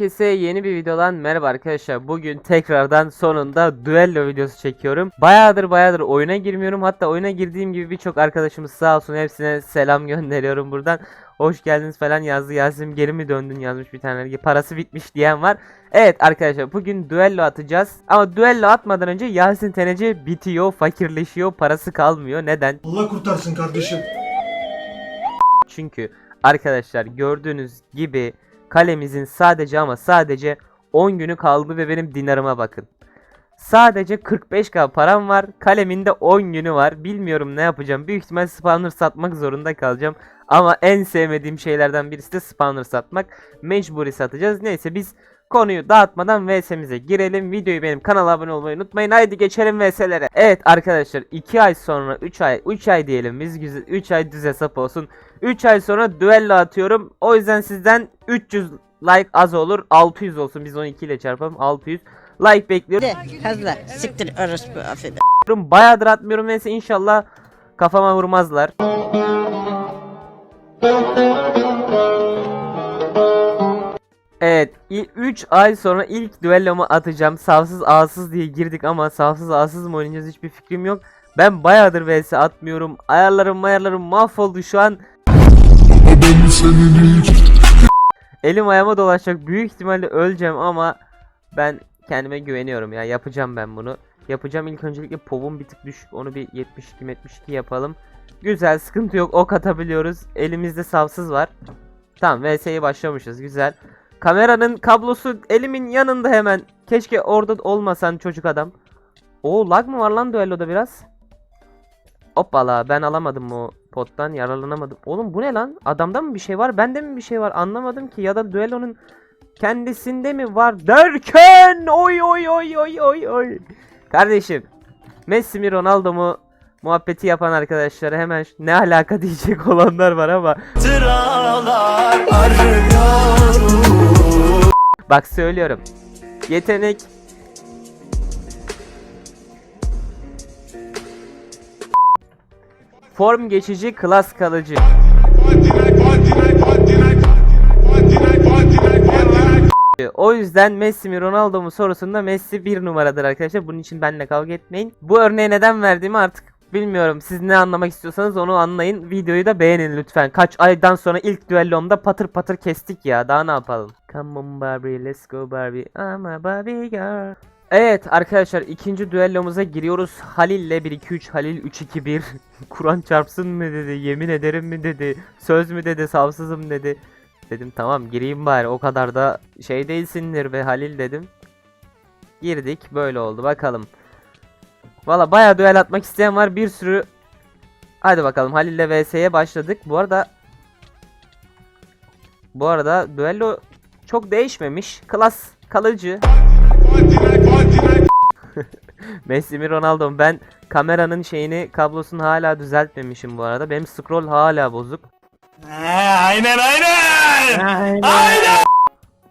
Herkese yeni bir videodan merhaba arkadaşlar. Bugün tekrardan sonunda duello videosu çekiyorum. Bayağıdır bayağıdır oyuna girmiyorum. Hatta oyuna girdiğim gibi birçok arkadaşımız sağ olsun hepsine selam gönderiyorum buradan. Hoş geldiniz falan yazdı. Yasin geri mi döndün yazmış bir tane. Parası bitmiş diyen var. Evet arkadaşlar bugün duello atacağız. Ama duello atmadan önce Yasin Tenece bitiyor, fakirleşiyor, parası kalmıyor. Neden? Allah kurtarsın kardeşim. Çünkü arkadaşlar gördüğünüz gibi kalemizin sadece ama sadece 10 günü kaldı ve benim dinarıma bakın. Sadece 45k param var. Kalemin de 10 günü var. Bilmiyorum ne yapacağım. Büyük ihtimal spawner satmak zorunda kalacağım. Ama en sevmediğim şeylerden birisi de spawner satmak. Mecburi satacağız. Neyse biz konuyu dağıtmadan VS'mize girelim. Videoyu benim kanala abone olmayı unutmayın. Haydi geçelim VS'lere. Evet arkadaşlar 2 ay sonra 3 ay 3 ay diyelim biz güzel 3 ay düz hesap olsun. 3 ay sonra düello atıyorum. O yüzden sizden 300 like az olur. 600 olsun. Biz 12 ile çarpalım. 600 like bekliyorum. Fazla siktir orospu affeder. Bayağıdır atmıyorum. Neyse inşallah kafama vurmazlar. Evet, 3 ay sonra ilk düellomu atacağım. Savsız ağsız diye girdik ama savsız ağsız mı oynayacağız hiçbir fikrim yok. Ben bayağıdır vs atmıyorum. Ayarlarım mayarlarım mahvoldu şu an. Elim ayağıma dolaşacak. Büyük ihtimalle öleceğim ama ben kendime güveniyorum ya. Yapacağım ben bunu. Yapacağım ilk öncelikle povum bir tık düşük. Onu bir 72 72 yapalım. Güzel sıkıntı yok. Ok atabiliyoruz. Elimizde savsız var. Tamam VS'ye başlamışız. Güzel. Kameranın kablosu elimin yanında hemen. Keşke orada olmasan çocuk adam. O lag mı var lan düelloda biraz? Hoppala ben alamadım o pottan yararlanamadım. Oğlum bu ne lan? Adamda mı bir şey var? Bende mi bir şey var? Anlamadım ki ya da düellonun kendisinde mi var derken oy oy oy oy oy oy. Kardeşim Messi mi Ronaldo mu muhabbeti yapan arkadaşlara hemen ne alaka diyecek olanlar var ama Bak söylüyorum. Yetenek Form geçici, klas kalıcı. O yüzden Messi mi Ronaldo mu sorusunda Messi bir numaradır arkadaşlar. Bunun için benimle kavga etmeyin. Bu örneği neden verdiğimi artık bilmiyorum. Siz ne anlamak istiyorsanız onu anlayın. Videoyu da beğenin lütfen. Kaç aydan sonra ilk düellomda patır patır kestik ya. Daha ne yapalım? Come on Barbie, let's go Barbie. I'm a Barbie girl. Evet arkadaşlar ikinci düellomuza giriyoruz. Halil ile 1 2 3 Halil 3 2 1. Kur'an çarpsın mı dedi, yemin ederim mi dedi, söz mü dedi, savsızım dedi. Dedim tamam gireyim bari o kadar da şey değilsindir be Halil dedim. Girdik böyle oldu bakalım. Valla baya duel atmak isteyen var bir sürü. Hadi bakalım Halil ile vs'ye başladık. Bu arada bu arada düello çok değişmemiş. Klas kalıcı. Messi mi Ronaldo mu? Ben kameranın şeyini kablosunu hala düzeltmemişim bu arada. Benim scroll hala bozuk.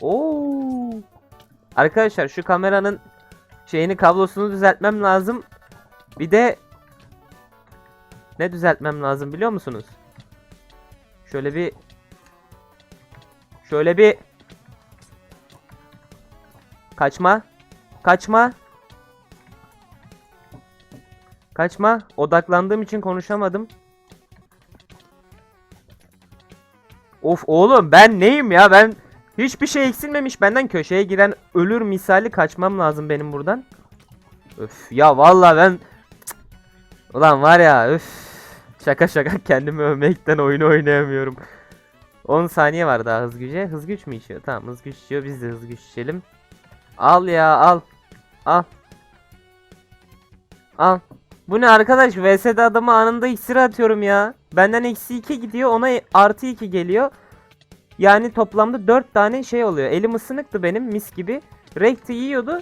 Oo. Arkadaşlar şu kameranın şeyini kablosunu düzeltmem lazım. Bir de ne düzeltmem lazım biliyor musunuz? Şöyle bir şöyle bir kaçma kaçma kaçma odaklandığım için konuşamadım. Of oğlum ben neyim ya ben hiçbir şey eksilmemiş benden köşeye giren ölür misali kaçmam lazım benim buradan. Öf ya vallahi ben. Ulan var ya öf şaka şaka kendimi övmekten oyunu oynayamıyorum. 10 saniye var daha hız güce. Hız güç mü içiyor? Tamam hız güç içiyor. Biz de hız güç içelim. Al ya al. Al. Al. Bu ne arkadaş? VS'de adamı anında iksir atıyorum ya. Benden eksi 2 gidiyor ona artı 2 geliyor. Yani toplamda 4 tane şey oluyor. Elim ısınıktı benim mis gibi. Rekti yiyordu.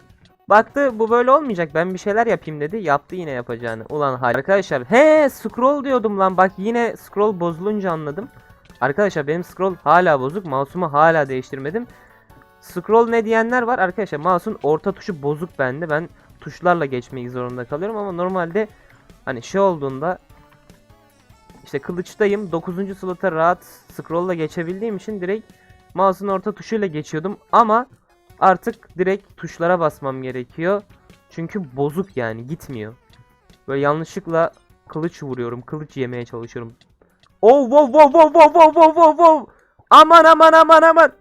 Baktı bu böyle olmayacak ben bir şeyler yapayım dedi. Yaptı yine yapacağını. Ulan hal. Arkadaşlar he scroll diyordum lan bak yine scroll bozulunca anladım. Arkadaşlar benim scroll hala bozuk. Mouse'umu hala değiştirmedim. Scroll ne diyenler var arkadaşlar mouse'un orta tuşu bozuk bende. Ben tuşlarla geçmek zorunda kalıyorum ama normalde hani şey olduğunda işte kılıçtayım 9. slota rahat scroll'la geçebildiğim için direkt mouse'un orta tuşuyla geçiyordum ama artık direkt tuşlara basmam gerekiyor. Çünkü bozuk yani gitmiyor. Böyle yanlışlıkla kılıç vuruyorum. Kılıç yemeye çalışıyorum. Oh wow wow wow wow wow wow wow wow. Aman aman aman aman.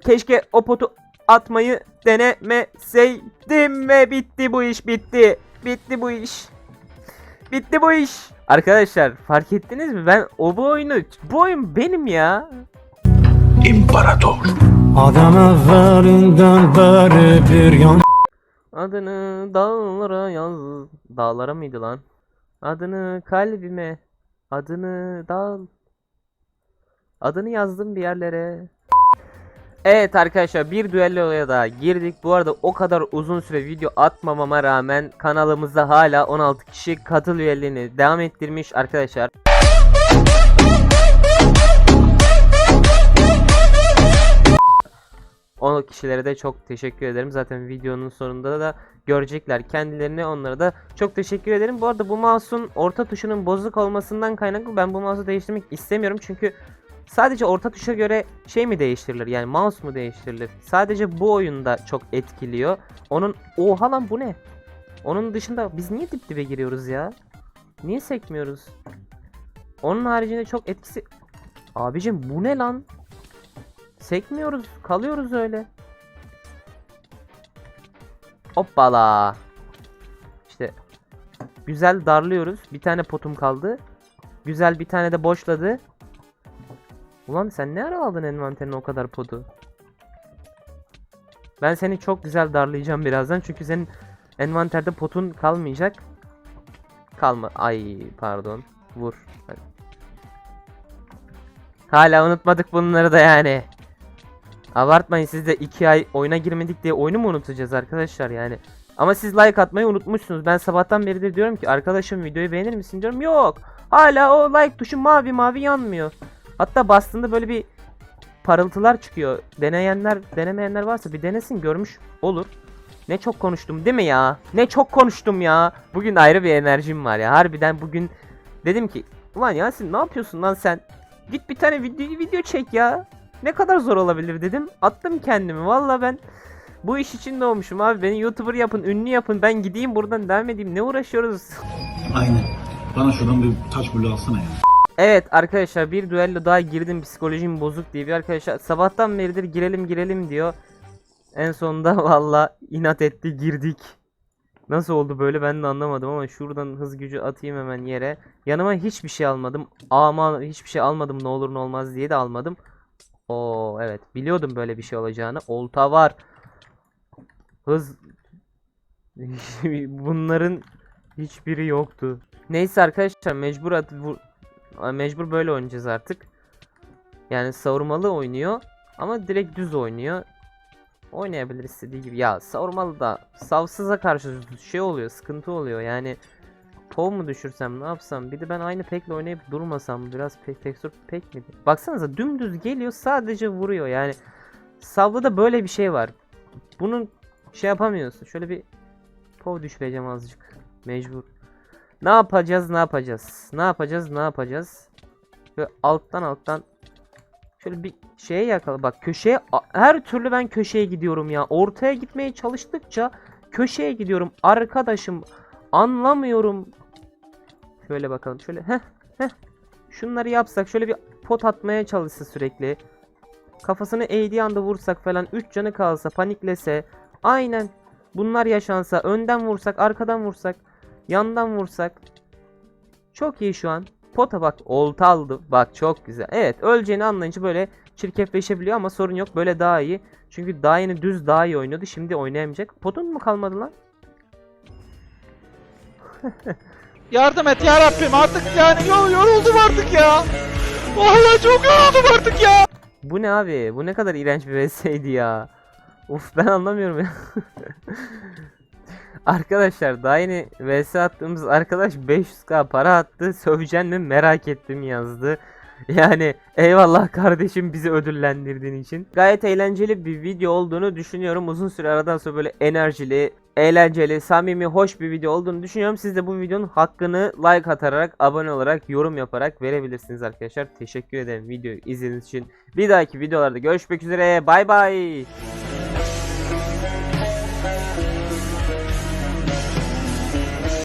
Keşke o potu atmayı denemeseydim ve bitti bu iş bitti. Bitti bu iş. Bitti bu iş. Arkadaşlar fark ettiniz mi? Ben o bu oyunu bu oyun benim ya. İmparator. Adam evvelinden beri bir yan Adını dağlara yaz. Dağlara mıydı lan? Adını kalbime. Adını dağ. Adını yazdım bir yerlere. Evet arkadaşlar bir düelloya daha girdik. Bu arada o kadar uzun süre video atmamama rağmen kanalımızda hala 16 kişi katıl üyeliğini devam ettirmiş arkadaşlar. O kişilere de çok teşekkür ederim. Zaten videonun sonunda da görecekler kendilerini. Onlara da çok teşekkür ederim. Bu arada bu mouse'un orta tuşunun bozuk olmasından kaynaklı ben bu mouse'u değiştirmek istemiyorum. Çünkü sadece orta tuşa göre şey mi değiştirilir? Yani mouse mu değiştirilir? Sadece bu oyunda çok etkiliyor. Onun oha lan bu ne? Onun dışında biz niye dip dibe giriyoruz ya? Niye sekmiyoruz? Onun haricinde çok etkisi... Abicim bu ne lan? Sekmiyoruz. Kalıyoruz öyle. Hoppala. İşte güzel darlıyoruz. Bir tane potum kaldı. Güzel bir tane de boşladı. Ulan sen ne ara aldın envanterine o kadar podu? Ben seni çok güzel darlayacağım birazdan çünkü senin envanterde potun kalmayacak. Kalma. Ay pardon. Vur. Hadi. Hala unutmadık bunları da yani. Abartmayın siz de 2 ay oyuna girmedik diye oyunu mu unutacağız arkadaşlar yani. Ama siz like atmayı unutmuşsunuz. Ben sabahtan beridir diyorum ki arkadaşım videoyu beğenir misin diyorum. Yok. Hala o like tuşu mavi mavi yanmıyor. Hatta bastığında böyle bir parıltılar çıkıyor. Deneyenler, denemeyenler varsa bir denesin görmüş olur. Ne çok konuştum değil mi ya? Ne çok konuştum ya. Bugün ayrı bir enerjim var ya. Harbiden bugün dedim ki ulan Yasin ne yapıyorsun lan sen? Git bir tane video, video çek ya. Ne kadar zor olabilir dedim. Attım kendimi. Valla ben bu iş için doğmuşum abi. Beni YouTuber yapın, ünlü yapın. Ben gideyim buradan devam edeyim. Ne uğraşıyoruz? Aynen. Bana şuradan bir taş bulu alsana ya. Evet arkadaşlar bir düello daha girdim psikolojim bozuk diye bir arkadaşlar sabahtan beridir girelim girelim diyor. En sonunda valla inat etti girdik. Nasıl oldu böyle ben de anlamadım ama şuradan hız gücü atayım hemen yere. Yanıma hiçbir şey almadım. Ama hiçbir şey almadım ne olur ne olmaz diye de almadım. Oo evet biliyordum böyle bir şey olacağını. Olta var. Hız bunların hiçbiri yoktu. Neyse arkadaşlar mecbur at mecbur böyle oynayacağız artık. Yani savurmalı oynuyor ama direkt düz oynuyor. Oynayabilir istediği gibi. Ya savurmalı da savsıza karşı şey oluyor, sıkıntı oluyor. Yani pov mu düşürsem ne yapsam? Bir de ben aynı pekle oynayıp durmasam biraz pek tekstür pek miydi? Baksanıza dümdüz geliyor sadece vuruyor yani. Savda da böyle bir şey var. Bunun şey yapamıyorsun. Şöyle bir pov düşüreceğim azıcık. Mecbur. Ne yapacağız? Ne yapacağız? Ne yapacağız? Ne yapacağız? Böyle alttan alttan şöyle bir şeye yakala. Bak köşeye her türlü ben köşeye gidiyorum ya. Ortaya gitmeye çalıştıkça köşeye gidiyorum. Arkadaşım anlamıyorum. Şöyle bakalım. Şöyle heh heh. Şunları yapsak şöyle bir pot atmaya çalışsa sürekli. Kafasını eğdiği anda vursak falan 3 canı kalsa paniklese. Aynen. Bunlar yaşansa önden vursak arkadan vursak. Yandan vursak. Çok iyi şu an. Pota bak olta aldı. Bak çok güzel. Evet öleceğini anlayınca böyle çirkefleşebiliyor ama sorun yok. Böyle daha iyi. Çünkü daha yeni düz daha iyi oynuyordu. Şimdi oynayamayacak. Potun mu kalmadı lan? Yardım et ya Rabbim artık yani yor- yoruldum artık ya. Vallahi çok yoruldum artık ya. Bu ne abi? Bu ne kadar iğrenç bir vs'ydi ya. Uf ben anlamıyorum ya. Arkadaşlar daha yeni vs attığımız arkadaş 500k para attı. Söveceksin mi merak ettim yazdı. Yani eyvallah kardeşim bizi ödüllendirdiğin için. Gayet eğlenceli bir video olduğunu düşünüyorum. Uzun süre aradan sonra böyle enerjili, eğlenceli, samimi, hoş bir video olduğunu düşünüyorum. Siz de bu videonun hakkını like atarak, abone olarak, yorum yaparak verebilirsiniz arkadaşlar. Teşekkür ederim videoyu izlediğiniz için. Bir dahaki videolarda görüşmek üzere. Bay bay.